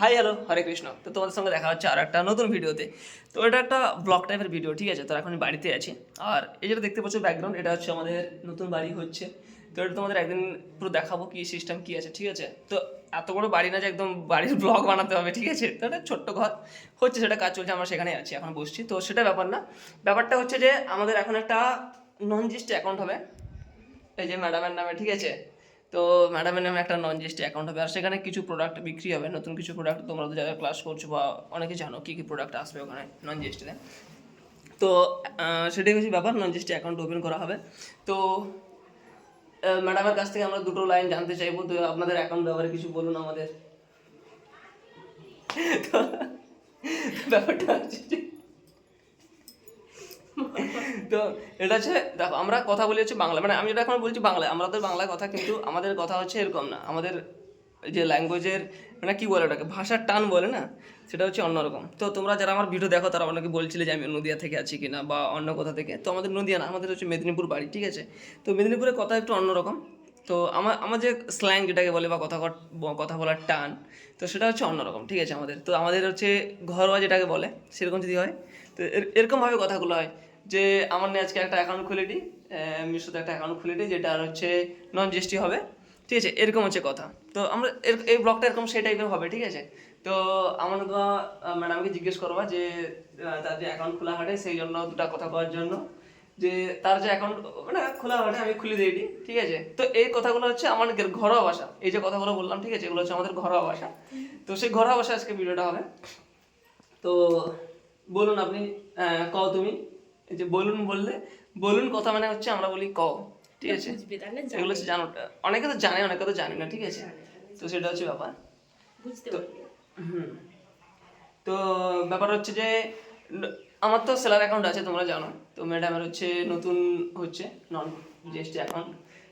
Hi hello হরে কৃষ্ণ। তো তোমাদের সঙ্গে দেখা হচ্ছে আর একটা নতুন ভিডিওতে। তো এটা একটা ব্লগ টাইপের ভিডিও ঠিক আছে? তো এখন বাড়িতে আছি। আর এই যেটা দেখতে পাচ্ছ ব্যাকগ্রাউন্ড এটা হচ্ছে আমাদের নতুন বাড়ি হচ্ছে। তো এটা তোমাদের একদিন পুরো দেখাবো কী সিস্টেম কী আছে, ঠিক আছে? তো এত বড় বাড়ি না যে একদম বাড়ির ব্লগ বানাতে হবে, ঠিক আছে? তো একটা ছোট্ট ঘর। হচ্ছে সেটা কাজ চলছে, আমরা সেখানে আছি, এখন বসছি। তো সেটা ব্যাপার না। ব্যাপারটা হচ্ছে যে আমাদের এখন একটা নন জিস্ট অ্যাকাউন্ট হবে। এই যে ম্যাডামের নামে, ঠিক আছে? তো ম্যাডামের নামে একটা নন জিএসটি অ্যাকাউন্ট হবে, আর সেখানে কিছু প্রোডাক্ট বিক্রি হবে, নতুন কিছু প্রোডাক্ট তোমরা তো যারা ক্লাস করছ বা অনেকে জানো কী কী প্রোডাক্ট আসবে ওখানে নন জিএসটিতে তো সেটাই হচ্ছে ব্যাপার নন জিএসটি অ্যাকাউন্ট ওপেন করা হবে। তো ম্যাডামের কাছ থেকে আমরা দুটো লাইন জানতে চাইব, তো আপনাদের অ্যাকাউন্ট ব্যাপারে কিছু বলুন আমাদের। ব্যাপারটা হচ্ছে তো এটা হচ্ছে, দেখো, আমরা কথা বলি হচ্ছে বাংলা। মানে আমি যেটা এখন বলছি বাংলায় আমাদের বাংলা কথা কিন্তু আমাদের কথা হচ্ছে এরকম না। আমাদের যে ল্যাঙ্গুয়েজের মানে কি বলে ওটাকে, ভাষার টান বলে না, সেটা হচ্ছে অন্যরকম তো তোমরা যারা আমার ভিডিও দেখো, তারা অনেকে বলছিলে যে আমি নদিয়া থেকে আছি কিনা বা অন্য কোথা থেকে। তো আমাদের নদিয়া না, আমাদের হচ্ছে মেদিনীপুর বাড়ি, ঠিক আছে? তো মেদিনীপুরের কথা একটু অন্যরকম তো আমার আমার যে স্ল্যাং যেটাকে বলে বা কথা কথা বলার টান, তো সেটা হচ্ছে অন্যরকম ঠিক আছে আমাদের? তো আমাদের হচ্ছে ঘরোয়া যেটাকে বলে, সেরকম যদি হয়, তো এর- এরকমভাবে কথাগুলো হয়। যে আমার নিয়ে আজকে একটা অ্যাকাউন্ট খুলে দিই মিশোতে একটা অ্যাকাউন্ট খুলে দিই, যেটা আর হচ্ছে নন জিএসটি হবে। ঠিক আছে, এরকম হচ্ছে কথা। তো আমরা এই ব্লগটা এরকম সেই টাইপের হবে, ঠিক আছে? তো আমার ম্যাডামকে জিজ্ঞেস করবা যে তার যে অ্যাকাউন্ট খোলা হাটে, সেই জন্য দুটা কথা কওয়ার জন্য। যে তার যে অ্যাকাউন্ট মানে খোলা হাটে আমি খুলে দিয়ে দিই, ঠিক আছে? তো এই কথাগুলো হচ্ছে আমার ঘরোয়া ভাষা। এই যে কথাগুলো বললাম, ঠিক আছে? এগুলো হচ্ছে আমাদের ঘরোয়া ভাষা। তো সেই ঘরোয়া ভাষা আজকে ভিডিওটা হবে। তো বলুন আপনি কও তুমি। এই যে বলুন বললে বলুন কথা মানে হচ্ছে আমরা বলি ক ঠিক আছে? এগুলো হচ্ছে জানো অনেকে তো জানে অনেকে তো জানে না ঠিক আছে? তো সেটা হচ্ছে ব্যাপার। পারবে। হুম। তো ব্যাপার হচ্ছে যে আমার তো সেলার অ্যাকাউন্ট আছে তোমরা জানো। তো ম্যাডামের হচ্ছে নতুন হচ্ছে নন জিএসটি অ্যাকাউন্ট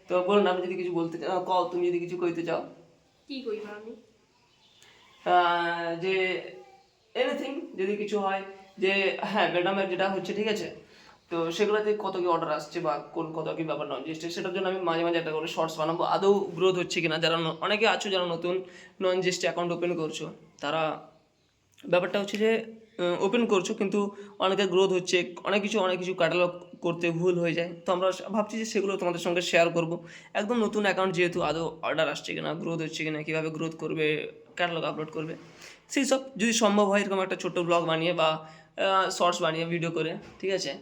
তো বলুন আপনি যদি কিছু বলতে চাও কও তুমি যদি কিছু কইতে চাও। কি কইবা আমি? যে এনিথিং যদি কিছু হয় যে হ্যাঁ ম্যাডামের যেটা হচ্ছে ঠিক আছে? তো সেগুলোতে কত কি অর্ডার আসছে বা কোন কত কি ব্যাপার নন জিএসটি সেটার জন্য আমি মাঝে মাঝে একটা করে শর্টস বানাবো। আদৌ গ্রোথ হচ্ছে কিনা, যারা অনেকে আছো যারা নতুন নন জিএসটি অ্যাকাউন্ট ওপেন করছ, তারা ব্যাপারটা হচ্ছে যে ওপেন করছ, কিন্তু অনেকে গ্রোথ হচ্ছে, অনেক কিছু অনেক কিছু ক্যাটালগ করতে ভুল হয়ে যায়। তো আমরা ভাবছি যে সেগুলো তোমাদের সঙ্গে শেয়ার করব। একদম নতুন অ্যাকাউন্ট যেহেতু আদৌ অর্ডার আসছে কিনা গ্রোথ হচ্ছে কিনা, কীভাবে গ্রোথ করবে ক্যাটালগ আপলোড করবে, সেই সব যদি সম্ভব হয়, এরকম একটা ছোট্ট ব্লগ বানিয়ে বা শর্টস বানিয়ে ভিডিও করে, ঠিক আছে?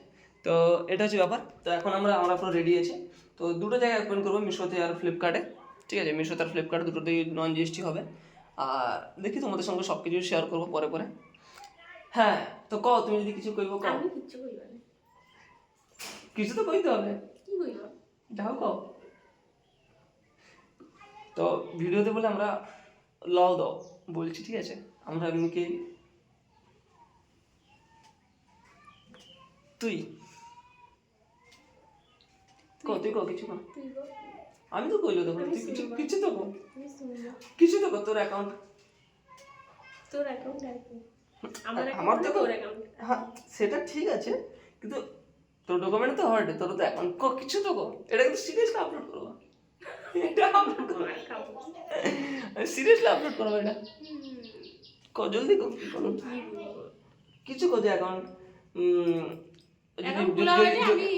তো এটা হচ্ছে ব্যাপার। তো এখন আমরা আমরা পুরো রেডি আছি। তো দুটো জায়গায় ওপেন করব মিশোতে আর ফ্লিপকার্টে ঠিক আছে মিশোতে আর ফ্লিপকার্টে দুটোতেই নন জিএসটি হবে। আর দেখি তোমাদের সঙ্গে সব কিছু শেয়ার করব পরে পরে। হ্যাঁ তো কও তুমি যদি কিছু কইবো কও। কিছু তো কইতে হবে। কি যাও কও। তো ভিডিওতে বলে আমরা লও দাও। বলছি ঠিক আছে? আমরা এমনিকে তুই। ক তুই ক কিছু আমি তো কইলো তখন তুই কিছু কিছু তো শুনবা। কিছু তো কর তোর অ্যাকাউন্ট তোর অ্যাকাউন্ট আমার আমার তো তোর অ্যাকাউন্ট হ্যাঁ সেটা ঠিক আছে কিন্তু তোর ডকুমেন্ট তো হার্ড তোর তো অ্যাকাউন্ট ক কিছু তো কর। এটা কিন্তু সিরিয়াসলি আপলোড করব। এটা আপলোড করব। সিরিয়াসলি আপলোড করব এটা। ক জলদি কি করুন কি কিছু কর অ্যাকাউন্ট যদি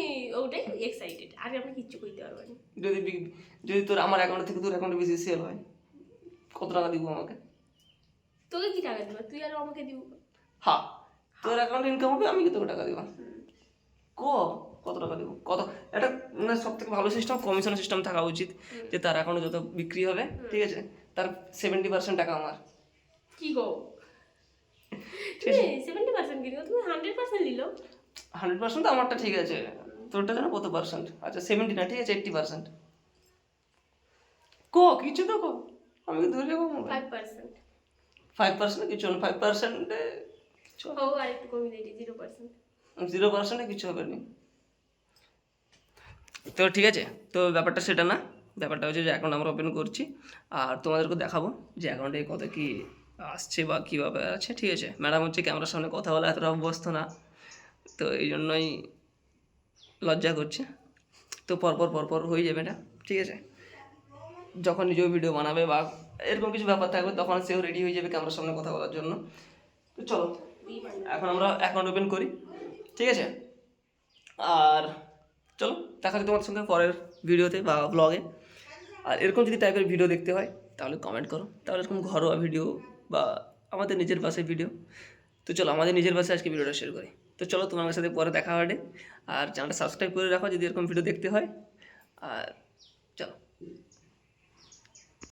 ওটাই এক্সাইটেড আর আমি কিচ্ছু কইতে পারব না। যদি যদি তোর আমার অ্যাকাউন্ট থেকে তোর অ্যাকাউন্টে বেশি সেল হয় কত টাকা দিব আমাকে? তোকে কি টাকা দিবা? তুই আর আমাকে দিব হ্যাঁ তোর অ্যাকাউন্টে ইনকাম হবে আমি কি তোকে টাকা দিব? ক কত টাকা দেবো? কত? এটা মানে সব থেকে ভালো সিস্টেম কমিশন সিস্টেম থাকা উচিত যে তার অ্যাকাউন্টে যত বিক্রি হবে ঠিক আছে? তার সেভেন্টি পার্সেন্ট টাকা আমার। কি গো? সেভেন্টি পার্সেন্ট কিনো তুমি হান্ড্রেড পার্সেন্ট নিলো। হান্ড্রেড পার্সেন্ট তো আমারটা ঠিক আছে। তোরটা যেন কত পার্সেন্ট আচ্ছা সেভেন্টি না ঠিক আছে এইট্টি পার্সেন্ট কো কিছু তো কো। আমি কি ধরে যাব ফাইভ পার্সেন্ট ফাইভ পার্সেন্ট কিছু না। ফাইভ পার্সেন্টে কিছু ও আর একটু কমিয়ে দিই জিরো পার্সেন্ট জিরো পার্সেন্টে কিছু হবে না। তো ঠিক আছে তো ব্যাপারটা সেটা না। ব্যাপারটা হচ্ছে যে অ্যাকাউন্ট আমরা ওপেন করছি। আর তোমাদেরকে দেখাবো যে অ্যাকাউন্টে কত কি আসছে বা কীভাবে আছে। ঠিক আছে ম্যাডাম হচ্ছে ক্যামেরার সামনে কথা বলা এতটা অভ্যস্ত না। তো এই জন্যই লজ্জা করছে। তো পরপর পরপর হয়ে যাবে এটা, ঠিক আছে? যখন নিজেও ভিডিও বানাবে বা এরকম কিছু ব্যাপার থাকবে, তখন সেও রেডি হয়ে যাবে ক্যামেরার সামনে কথা বলার জন্য। তো চলো, এখন আমরা অ্যাকাউন্ট ওপেন করি, ঠিক আছে? আর চলো, দেখা তোমার সঙ্গে পরের ভিডিওতে বা ব্লগে আর এরকম যদি টাইপের ভিডিও দেখতে হয়, তাহলে কমেন্ট করো। তাহলে এরকম ঘরোয়া ভিডিও বা আমাদের নিজের পাশে ভিডিও তো চলো, আমাদের নিজের পাশে আজকে ভিডিওটা শেয়ার করি। তো চলো তোমার সাথে পরে দেখা হবে। আর চ্যানেলটা সাবস্ক্রাইব করে রাখো যদি এরকম ভিডিও দেখতে হয়। আর চলো।